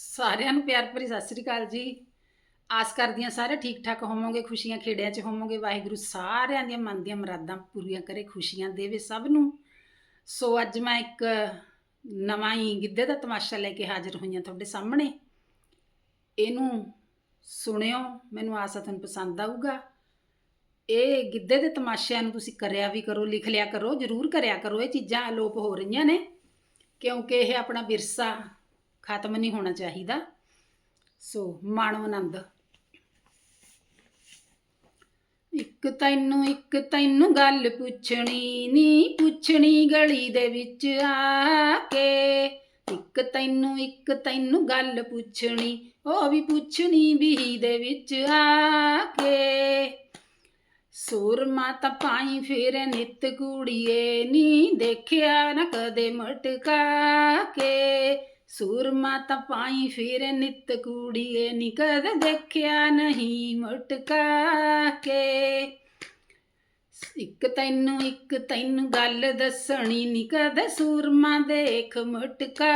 ਸਾਰਿਆਂ ਨੂੰ ਪਿਆਰ ਭਰੀ ਸਤਿ ਸ੍ਰੀ ਅਕਾਲ ਜੀ। ਆਸ ਕਰਦੀ ਹਾਂ ਸਾਰੇ ਠੀਕ ਠਾਕ ਹੋਵੋਗੇ, ਖੁਸ਼ੀਆਂ ਖੇੜਿਆਂ 'ਚ ਹੋਵੋਗੇ। ਵਾਹਿਗੁਰੂ ਸਾਰਿਆਂ ਦੀਆਂ ਮਨ ਦੀਆਂ ਮੁਰਾਦਾਂ ਪੂਰੀਆਂ ਕਰੇ, ਖੁਸ਼ੀਆਂ ਦੇਵੇ ਸਭ ਨੂੰ। ਸੋ ਅੱਜ ਮੈਂ ਇੱਕ ਨਵਾਂ ਹੀ ਗਿੱਧੇ ਦਾ ਤਮਾਸ਼ਾ ਲੈ ਕੇ ਹਾਜ਼ਰ ਹੋਈ ਹਾਂ ਤੁਹਾਡੇ ਸਾਹਮਣੇ। ਇਹਨੂੰ ਸੁਣਿਓ, ਮੈਨੂੰ ਆਸ ਹੈ ਤੁਹਾਨੂੰ ਪਸੰਦ ਆਊਗਾ। ਇਹ ਗਿੱਧੇ ਦੇ ਤਮਾਸ਼ਿਆਂ ਨੂੰ ਤੁਸੀਂ ਕਰਿਆ ਵੀ ਕਰੋ, ਲਿਖ ਲਿਆ ਕਰੋ, ਜਰੂਰ ਕਰਿਆ ਕਰੋ। ਇਹ ਚੀਜ਼ਾਂ ਅਲੋਪ ਹੋ ਰਹੀਆਂ ਨੇ, ਕਿਉਂਕਿ ਇਹ ਆਪਣਾ ਵਿਰਸਾ ਖਤਮ ਨਹੀਂ ਹੋਣਾ ਚਾਹੀਦਾ। ਸੋ ਮਾਣੋ ਆਨੰਦ ਇੱਕ ਤੈਨੂੰ ਇੱਕ ਤੈਨੂੰ ਗੱਲ ਪੁੱਛਣੀ ਨੀ ਪੁੱਛਣੀ ਗਲੀ ਦੇ ਵਿੱਚ ਆ ਕੇ। ਇੱਕ ਤੈਨੂੰ ਇੱਕ ਤੈਨੂੰ ਗੱਲ ਪੁੱਛਣੀ, ਉਹ ਵੀ ਪੁੱਛਣੀ ਵੀ ਦੇ ਵਿੱਚ ਆ ਕੇ। ਸੂਰਮਾ ਤਾਂ ਪਾਈ ਫਿਰ ਨਿਤ ਕੁੜੀਏ ਨੀ, ਦੇਖਿਆ ਨਾ ਕਦੇ ਮਟਕਾ ਕੇ। ਸੂਰਮਾ ਤਾਂ ਪਾਈ ਫਿਰ ਨਿਤ ਕੁੜੀਏ ਨੀ ਕਦੇ ਦੇਖਿਆ ਨਹੀਂ ਮੁਟਕਾ ਕੇ ਇੱਕ ਤੈਨੂੰ ਇੱਕ ਤੈਨੂੰ ਗੱਲ ਦੱਸਣੀ ਨੀ ਕਦੇ ਸੂਰਮਾ ਦੇਖ ਮੁਟਕਾ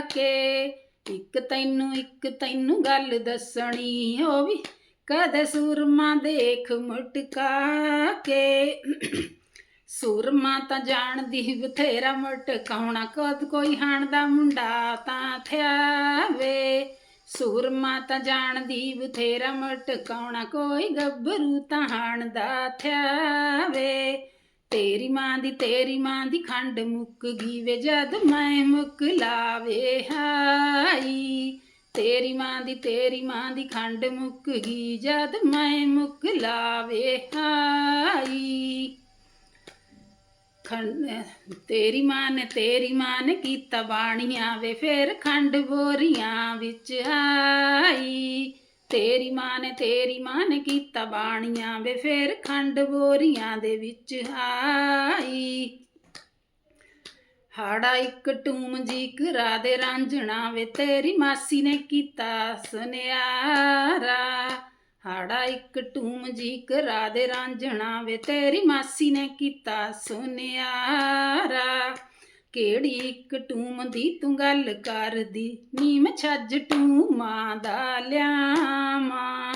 ਕੇ ਇੱਕ ਤੈਨੂੰ ਇੱਕ ਤੈਨੂੰ ਗੱਲ ਦੱਸਣੀ ਉਹ ਵੀ ਕਦੇ ਸੂਰਮਾ ਦੇਖ ਮੁਟਕਾ ਕੇ ਸੂਰਮਾ ਤਾਂ ਜਾਣਦੀ ਬਥੇਰਾ ਮਟਕਾਉਣਾ ਕਦ ਕੋਈ ਹਾਣ ਦਾ ਮੁੰਡਾ ਤਾਂ ਥਿਆ ਵੇ ਸੂਰਮਾ ਤਾਂ ਜਾਣਦੀ ਬਥੇਰਾ ਮਟਕਾਉਣਾ ਕੋਈ ਗੱਭਰੂ ਤਾਂ ਹਾਣ ਦਾ ਥਿਆ ਵੇ ਤੇਰੀ ਮਾਂ ਦੀ, ਤੇਰੀ ਮਾਂ ਦੀ ਖੰਡ ਮੁੱਕ ਗਈ ਵੇ ਜਦ ਮੈਂ ਮੁੱਕ ਲਾਵੇ ਹਾਈ। ਤੇਰੀ ਮਾਂ ਦੀ, ਤੇਰੀ ਮਾਂ ਦੀ ਖੰਡ ਮੁੱਕ ਗਈ ਜਦ ਮੈਂ ਮੁੱਕ ਲਾਵੇ ਹਾਈ। ਖੰਡ, ਤੇਰੀ ਮਾਂ ਨੇ ਤੇਰੀ ਮਾਂ ਨੇ ਕੀਤਾ ਬਾਣੀਆਂ ਵੇ, ਫੇਰ ਖੰਡ ਬੋਰੀਆਂ ਵਿੱਚ ਆਈ। ਤੇਰੀ ਮਾਂ ਨੇ ਤੇਰੀ ਮਾਂ ਨੇ ਕੀਤਾ ਬਾਣੀਆਂ ਵੇ, ਫੇਰ ਖੰਡ ਬੋਰੀਆਂ ਦੇ ਵਿੱਚ ਆਈ। ਹਾੜਾ ਇੱਕ ਟੂਮ ਜੀ ਕਰਾ ਦੇ ਰਾਂਝਣਾ ਵੇ, ਤੇਰੀ ਮਾਸੀ ਨੇ ਕੀਤਾ ਸੁਨਿਆਰਾ। ਹਾੜਾ ਇੱਕ ਟੂਮ ਜੀ ਕਰਾ ਦੇ ਰਾਂਝਣਾ ਵੇ, ਤੇਰੀ ਮਾਸੀ ਨੇ ਕੀਤਾ ਸੁਨਿਆਰਾ। ਕਿਹੜੀ ਇੱਕ ਟੂਮ ਦੀ ਤੂੰ ਗੱਲ ਕਰਦੀ? ਨੀ ਮੈਂ ਛੱਜ ਟੂਮਾਂ ਦਾ ਲਿਆਵਾਂ।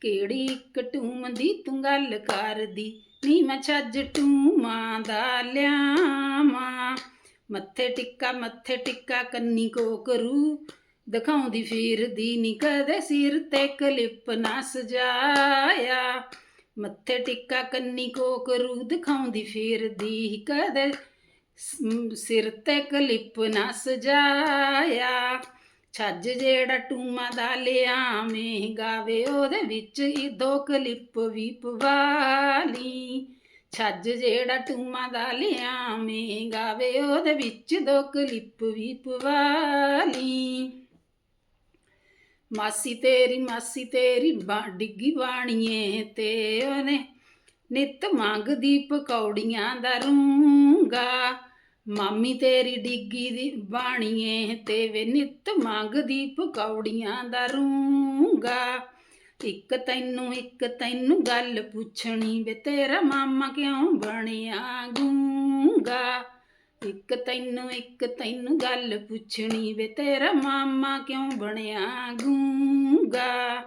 ਕਿਹੜੀ ਇੱਕ ਟੂਮ ਦੀ ਤੂੰ ਗੱਲ ਕਰਦੀ? ਨੀਮ ਮੈਂ ਛੱਜ ਟੂਮਾਂ ਦਾ ਲਿਆਵਾਂ। ਮੱਥੇ ਟਿੱਕਾ ਮੱਥੇ ਟਿੱਕਾ ਕੰਨੀ ਕੋ ਕਰੂ। ਦਿਖਾਉਂਦੀ ਫਿਰਦੀ ਨੀ ਕਦੇ ਸਿਰ ਤੇ ਕਲਿੱਪ ਨਾ ਸਜਾਇਆ। ਮੱਥੇ ਟਿੱਕਾ ਕੰਨੀ ਕੋ ਦਿਖਾਉਂਦੀ ਫਿਰਦੀ ਕਦੇ ਸਿਰ ਤੇ ਕਲਿੱਪ ਨਾ ਸਜਾਇਆ। ਛੱਜ ਜਿਹੜਾ ਟੂਮਾ ਦਾ ਲਿਆ ਮੈਂ ਗਾਵੇ, ਉਹਦੇ ਵਿੱਚ ਹੀ ਦੋ ਕਲਿੱਪ ਵੀ ਪਵਾਲੀ ਛੱਜ ਜਿਹੜਾ ਟੂਮਾ ਦਾ ਲਿਆ ਮੈਂ ਗਾਵੇ, ਉਹਦੇ ਵਿੱਚ ਦੋ ਕਲਿੱਪ ਵੀ ਪਵਾਲੀ ਮਾਸੀ ਤੇਰੀ ਮਾਸੀ ਤੇਰੀ ਬਾ, ਡਿੱਗੀ ਬਾਣੀਏ ਤੇ ਉਹਨੇ ਨਿਤ ਮੰਗਦੀ ਪਕੌੜੀਆਂ ਦਾ ਰੂੰਗਾ। ਮਾਮੀ ਤੇਰੀ ਡਿੱਗੀ ਦੀ ਬਾਣੀਏ ਤੇ ਵੇ ਨਿਤ ਮੰਗਦੀ ਪਕੌੜੀਆਂ ਦਾ ਰੂੰਗਾ। ਇੱਕ ਤੈਨੂੰ ਇੱਕ ਤੈਨੂੰ ਗੱਲ ਪੁੱਛਣੀ ਵੇ ਤੇਰਾ ਮਾਮਾ ਕਿਉਂ ਬਣਿਆ ਗੂੰ ਇੱਕ ਤੈਨੂੰ ਇੱਕ ਤੈਨੂੰ ਗੱਲ ਪੁੱਛਣੀ ਵੇ, ਤੇਰਾ ਮਾਮਾ ਕਿਉਂ ਬਣਿਆ ਗੂੰਗਾ?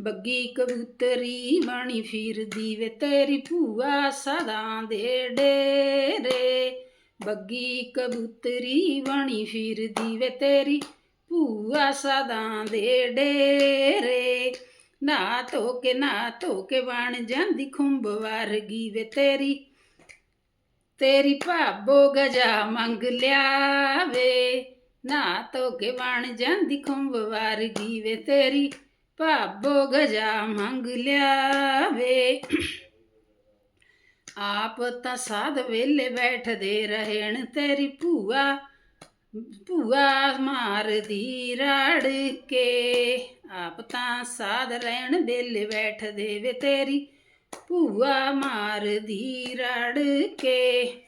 ਬੱਗੀ ਕਬੂਤਰੀ ਬਣੀ ਫਿਰਦੀ ਵੇ, ਤੇਰੀ ਭੂਆ ਸਦਾ ਦੇ ਡੇਰੇ। ਬੱਗੀ ਕਬੂਤਰੀ ਬਣੀ ਫਿਰਦੀ ਵੇ, ਤੇਰੀ ਭੂਆ ਸਦਾ ਦੇ ਡੇਰੇ। ਨਾ ਧੋ ਕੇ ਨਾ ਧੋ ਕੇ ਬਣ ਜਾਂਦੀ ਖੁੰਬ ਵਰਗੀ ਵੇ, ਤੇਰੀ ਤੇਰੀ ਭਾਬੋ ਗਜਾ ਮੰਗ ਲਿਆਵੇ। ਨਾ ਧੋ ਕੇ ਬਣ ਜਾਂਦੀ ਖੁੰਬ ਵਾਰਗੀ ਵੇ। ਤੇਰੀ ਭਾਬੋ ਗਜਾ ਮੰਗ ਲਿਆਵੇ। ਆਪ ਤਾਂ ਸਾਧ ਵੇਲੇ ਬੈਠਦੇ ਰਹਿਣ। ਤੇਰੀ ਭੂਆ ਭੂਆ ਮਾਰਦੀ ਰੜ ਕੇ। ਆਪ ਤਾਂ ਸਾਧ ਰਹਿਣ ਵੇਲੇ ਬੈਠਦੇ ਵੇ। ਤੇਰੀ ਭੂਆ ਮਾਰਦੀ ਰੜ ਕੇ।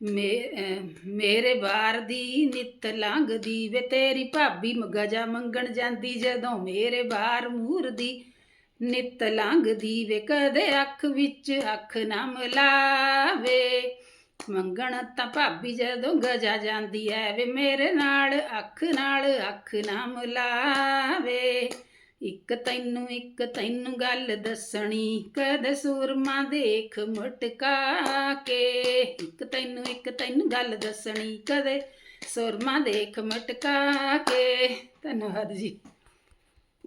ਮੇਰੇ ਬਾਰ ਦੀ ਨਿਤ ਲੰਘਦੀ ਵੇ ਤੇਰੀ ਭਾਬੀ ਮਗਜਾ ਮੰਗਣ ਜਾਂਦੀ ਜਦੋਂ ਮੇਰੇ ਬਾਰ ਮੂਰਦੀ ਨਿਤ ਲੰਘਦੀ ਵੇ ਕਦੇ ਅੱਖ ਵਿੱਚ ਅੱਖ ਨਾ ਮਿਲਾਵੇ ਮੰਗਣ ਤਾਂ ਭਾਬੀ ਜਦੋਂ ਗਜਾ ਜਾਂਦੀ ਐ ਵੇ ਮੇਰੇ ਨਾਲ ਅੱਖ ਨਾਲ ਅੱਖ ਨਾ ਮਿਲਾਵੇ ਇੱਕ ਤੈਨੂੰ ਇੱਕ ਤੈਨੂੰ ਗੱਲ ਦੱਸਣੀ, ਕਦੇ ਸੂਰਮਾ ਦੇਖ ਮਟਕਾ ਕੇ। ਇੱਕ ਤੈਨੂੰ ਇੱਕ ਤੈਨੂੰ ਗੱਲ ਦੱਸਣੀ, ਕਦੇ ਸੁਰਮਾ ਦੇਖ ਮਟਕਾ ਕੇ। ਧੰਨਵਾਦ ਜੀ।